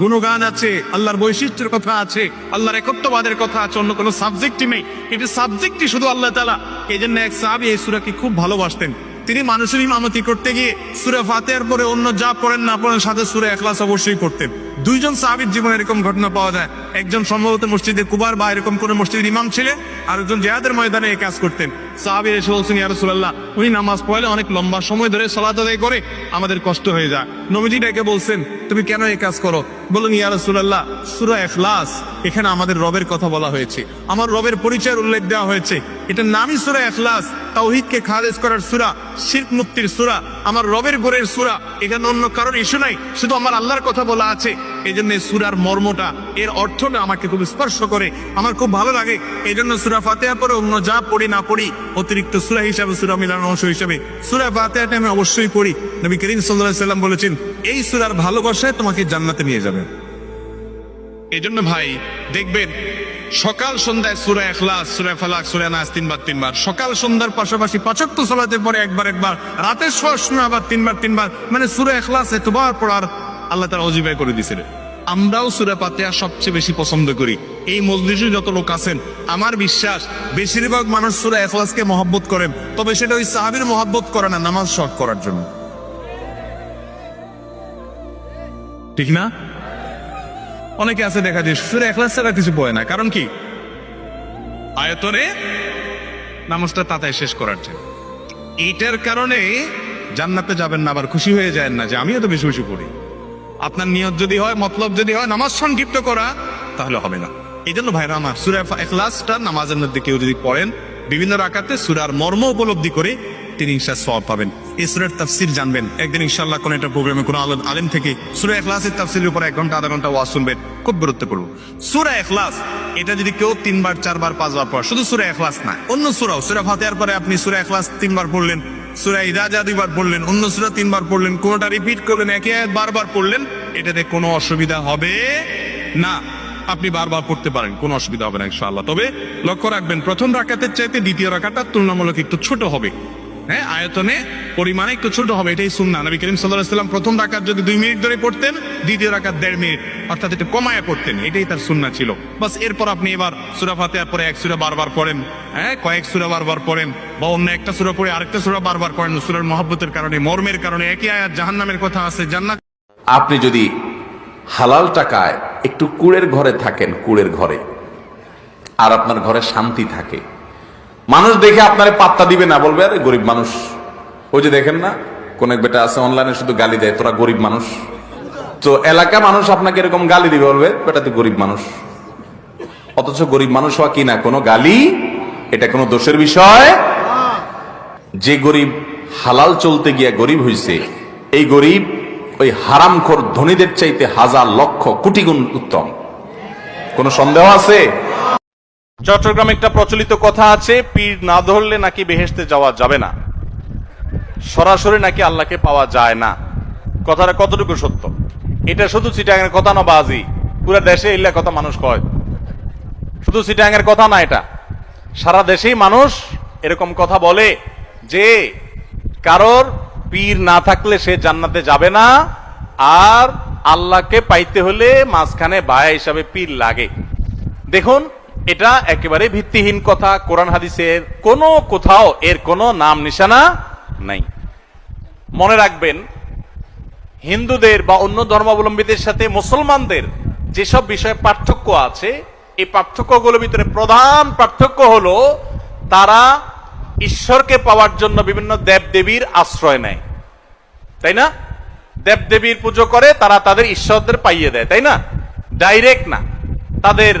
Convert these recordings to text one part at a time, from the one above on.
গুণগান আছে, আল্লাহর বৈশিষ্ট্যের কথা আছে, আল্লাহর একত্ববাদের কথা আছে, অন্য কোনো সাবজেক্টই নেই। এটি সাবজেক্টই শুধু আল্লাহ তালা এই জন্য এক সাহাবি এই সুরাকে খুব ভালোবাসতেন। তিনি মানুষের ইমামতি করতে গিয়ে সুরে ফাতেহার পরে অন্য যা পড়েন না পড়েন সাথে সুরে একলাস অবশ্যই করতেন দুইজন সাহাবির জীবনে এরকম ঘটনা পাওয়া যায়। একজন সম্ভবত মসজিদে কুবার বা এরকম কোন মসজিদের ইমাম ছিলেন আর একজন জেহাদের ময়দানে এই কাজ করতেন। সাহাবির এসে বলছেন, ইয়া রাসূলুল্লাহ, উনি নামাজ পড়লে অনেক লম্বা সময় ধরে সালাত আদায় করে, আমাদের কষ্ট হয়ে যায়। নবীজি ডেকে বলছেন, তুমি কেন এই কাজ করো? বলুন ইয়া রাসূলুল্লাহ, সূরা ইখলাস, এখানে আমাদের রবের কথা বলা হয়েছে। আমার রবের পরিচয়ের উল্লেখ দেওয়া হয়েছে। এটার নামই সূরা ইখলাস। তাওহীদকে খারেজ করার সূরা, শিরক মুক্তির সূরা, আমার রবের গোরের সূরা। এখানে অন্য কারোর ইস্যু নাই, শুধু আমার আল্লাহর কথা বলা আছে। এই জন্য সুরার মর্মটা, এর অর্থটা আমাকে খুব স্পর্শ করে। আমার খুব ভালো লাগে। এই জন্য সুরা ফাতেহা পরে অন্য যা পড়ি না পড়ি অতিরিক্ত সুরা হিসাবে, সুরা মিলানোর অংশ হিসাবে। সুরা ফাতেহাটা আমি অবশ্যই পড়ি। নবী করিম সাল্লাম বলেছেন, এই সুরার ভালোবাসায় তোমাকে জান্নাতে নিয়ে যাবে। এই জন্য ভাই, দেখবেন, সকাল সন্ধ্যায় সুরা এখলাস সুরা ফালাক, সুরা নাস তিনবার তিনবার। সকাল সন্ধ্যার পাশাপাশি পাঁচক্ত সালাতের পরে একবার একবার। রাতের সময় আবার তিনবার তিনবার। মানে সুরা এখলাস এতবার পড়ার আল্লাহ তারা অজিবায় করে দিয়েছিল আমরাও সুরা পাতেয়া সবচেয়ে বেশি পছন্দ করি। এই মসজিদে যত লোক আছেন, আমার বিশ্বাস বেশিরভাগ মানুষ সুরা এখলাসকে মহব্বত করেন, তবে সেটা ওই সাহাবির মহব্বত করে না, নামাজ শখ করার জন্য। ঠিক না? অনেকে আছে দেখা যায়, সুরে এখলাস ছাড়া কিছু বয় না, কারণ কি? আয়তনে নামাজটা তাতায় শেষ করার জন্য। এইটার কারণে জান্নাতে যাবেন না, আবার খুশি হয়ে যায় না, যে আমিও তো বেশি বেশি পড়ি। আপনার নিয়ত যদি হয়, মতলব যদি হয়, নামাজ সংক্ষিপ্ত করা, তাহলে হবে না। এই জন্য ভাইরা আমার সুরা এখলাসটা নামাজের মধ্যে কেউ যদি পড়েন, বিভিন্ন রাকাতে সুরার মর্ম উপলব্ধি করে তিনি ইনশা সব পাবেন। এই সুরের তাফসির জানবেন। একদিন ইনশাল্লাহ কোন একটা প্রোগ্রামে কোনো আলম আলেম থেকে সুরা এখলাসের তাফসিরের উপর এক ঘণ্টা, আধা ঘণ্টা ওয়াজ শুনবেন। খুব গুরুত্বপূর্ণ। সুরা এখলাস এটা যদি কেউ তিনবার, চারবার, পাঁচবার পড়ে, শুধু সুরা এখলাস না, অন্য সুরাও, সুরা ফাতেহার পরে আপনি সুরা এখলাস তিনবার পড়লেন সুরা ইদাজা দুইবার পড়লেন, অন্য সুরা তিনবার পড়লেন, কোনোটা রিপিট করলেন, একে বারবার পড়লেন, এটাতে কোনো অসুবিধা হবে না। আপনি বারবার পড়তে পারেন, কোনো অসুবিধা হবে না ইনশাআল্লাহ। তবে লক্ষ্য রাখবেন, প্রথম রাখাতের চাইতে দ্বিতীয় রাখাটা তুলনামূলক একটু ছোট হবে। হ্যাঁ আয়তনে পরিমাণে একটু ছোট হবে, এটাই সুন্না নবী করিম সাল্লাহ সাল্লাম প্রথম রাকাত যদি দুই মিনিট ধরে পড়তেন, দ্বিতীয় রাকাত দেড় মিনিট, অর্থাৎ একটু কমায় পড়তেন, এটাই তার সুন্না ছিল। বাস এরপর আপনি এবার সুরা ফাতেহার পরে এক সুরা বারবার পড়েন হ্যাঁ কয়েক সুরা বারবার পড়েন, বা অন্য একটা সুরা পড়ে আরেকটা সুরা বারবার পড়েন সুরার মহব্বতের কারণে, মর্মের কারণে, একই আয়াত জাহান্নামের কথা আছে, জান্নাত আপনি যদি হালাল টাকায় একটু কুড়ের ঘরে থাকেন, কুড়ের ঘরে, আর আপনার ঘরে শান্তি থাকে মানুষ দেখে আপনারে পাত্তা দিবে না, বলবে, আরে গরিব মানুষ। ওই যে দেখেন না, কোন এক বেটা আছে, অনলাইনে শুধু গালি দেয়, তোরা গরিব মানুষ। তো এলাকা মানুষ আপনাকে এরকম গালি দিবে, বলবে, বেটা, তুই গরিব মানুষ। অথচ গরিব মানুষ হওয়া কি না, কোনো গালি, এটা কোনো দোষের বিষয়। যে গরিব হালাল চলতে গিয়ে গরিব হইছে, এই গরিব ওই হারামখোর ধনীদের চাইতে হাজার লক্ষ কোটি গুণ উত্তম। কোন সন্দেহ আছে? চট্টগ্রামে একটা প্রচলিত কথা আছে, পীর না ধরলে নাকি বেহেশতে যাওয়া যাবে না। সরাসরি নাকি আল্লাহকে পাওয়া যায় না। কথাটা কতটুকু সত্য? এটা শুধু চিটাঙের কথা না, বাজি। পুরো দেশে এলে কথা মানুষ কয়। শুধু চিটাঙের কথা না এটা। সারা দেশেই মানুষ এরকম কথা বলে যে, কারোর পীর না থাকলে সে জান্নাতে যাবে না, আর আল্লাহকে পাইতে হলে মাঝখানে বায়া হিসাবে পীর লাগে। দেখুন এটা একেবারে ভিত্তিহীন কথা। কোরআন হাদিসের কোনো কোথাও এর কোনো নাম নিশানা নাই। মনে রাখবেন, হিন্দুদের বা অন্য ধর্মাবলম্বীদের সাথে মুসলমানদের যেসব বিষয়ে পার্থক্য আছে, এই পার্থক্যগুলোর ভিতরে প্রধান পার্থক্য হলো তারা ঈশ্বরকে পাওয়ার জন্য বিভিন্ন দেবদেবীর আশ্রয় নেয়। তাই না? দেবদেবীর পুজো করে, তারা তাদের ঈশ্বরদের পাইয়ে দেয়, তাই না? ডাইরেক্ট না। তাদের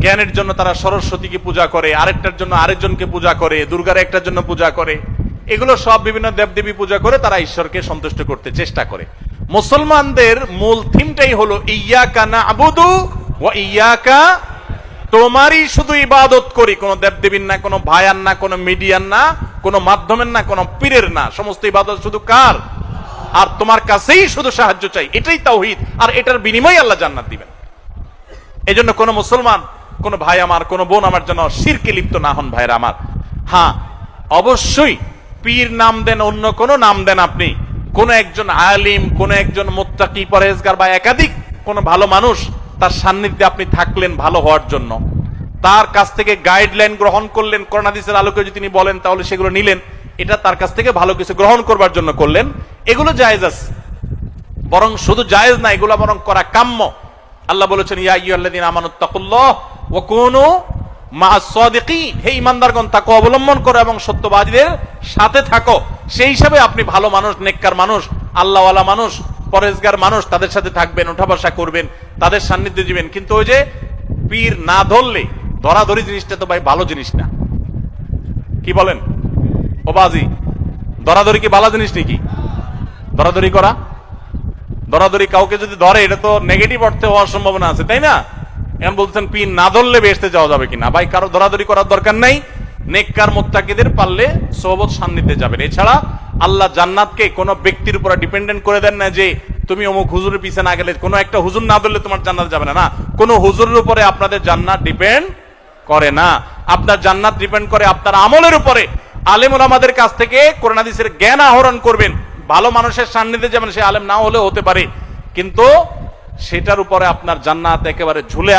জ্ঞানের জন্য তারা সরস্বতীকে পূজা করে, আরেকটার জন্য আরেকজনকে পূজা করে, দুর্গার একটার জন্য পূজা করে। এগুলো সব বিভিন্ন দেবদেবী পূজা করে তারা ঈশ্বরকে সন্তুষ্ট করতে চেষ্টা করে। মুসলমানদের মূল থিমটাই হলো ইয়াকা না আবুদু ও ইয়াকা তোমারই শুধু ইবাদত করি। কোন দেবদেবীর না, কোনো ভায়ার না, কোনো মিডিয়ার না, কোনো মাধ্যমের না, কোনো পীরের না। সমস্ত ইবাদত শুধু কার? আর তোমার কাছেই শুধু সাহায্য চাই। এটাই তাওহীদ। আর এটার বিনিময়ে আল্লাহ জান্নাত দিবেন। এই জন্য কোনো মুসলমান কোন ভাই আমার, কোন বোন আমার জন্য শিরকে লিপ্ত না হন ভাইরা আমার। হ্যাঁ অবশ্যই পীর নাম দেন, অন্য কোন নাম দেন আপনি। কোন একজন আলিম, কোন একজন মোত্তাকি পরেজগার বা একাধিক কোন ভালো মানুষ তার সান্নিধ্যে আপনি থাকলেন ভালো হওয়ার জন্য। তার কাছ থেকে গাইডলাইন গ্রহণ করলেন করোনাদিসের আলোকে যদি তিনি বলেন, তাহলে সেগুলো নিলেন। এটা তার কাছ থেকে ভালো কিছু গ্রহণ করবার জন্য করলেন। এগুলো জায়েজ আছে। বরং শুধু জায়েজ না, এগুলো বরং করা কাম্য। আল্লাহ বলেছেন, ইয়া আইয়ুহাল্লাযীনা আমানুত্তাকুল্লাহ ওয়া কুনু মা'আস সাদিকিন। হে ঈমানদারগণ তাকে অবলম্বন করো এবং সত্যবাদীদের সাথে থাকো। সেই হিসাবে আপনি ভালো মানুষ, নেককার মানুষ, আল্লাহওয়ালা মানুষ পরেজগার মানুষ, তাদের সাথে থাকবেন বসা করবেন, তাদের সান্নিধ্যে দিবেন কিন্তু ওই যে পীর না ধরলে, ধরাধরি জিনিসটা তো ভাই ভালো জিনিস না। কি বলেন? ও বাজি, ধরাধরি কি ভালো জিনিস নাকি? ধরাধরি করা? ধরাধরি কাউকে যদি ধরে, এটা তো নেগেটিভ অর্থে হওয়ার সম্ভাবনা আছে, তাই না? এখন বলছেন পিন না ধরলে বেসতে যাওয়া যাবে কিনা? ভাই, কারও ধরাধরি করার দরকার নাই। নেককার মোত্তাকিদের পারলে সোহবত সান্নিধ্যে যাবেন। এছাড়া আল্লাহ জান্নাতকে কোনো ব্যক্তির উপর ডিপেন্ডেন্ট করে দেন না যে, তুমি অমুক হুজুরের পিছে না গেলে কোনো একটা হুজুর না ধরলে তোমার জান্নাত যাবে না। না, কোনো হুজুরের উপরে আপনাদের জান্নাত ডিপেন্ড করে না। আপনার জান্নাত ডিপেন্ড করে আপনার আমলের উপরে। আলেমুল আমাদের কাছ থেকে করোনাদিসের জ্ঞান আহরণ করবেন। ভালো মানুষের সান্নিধ্যে যেমন সে আলেম না হলেও হতে পারে। কিন্তু সেটার উপরে আপনার জান্নাত একেবারে ঝুলে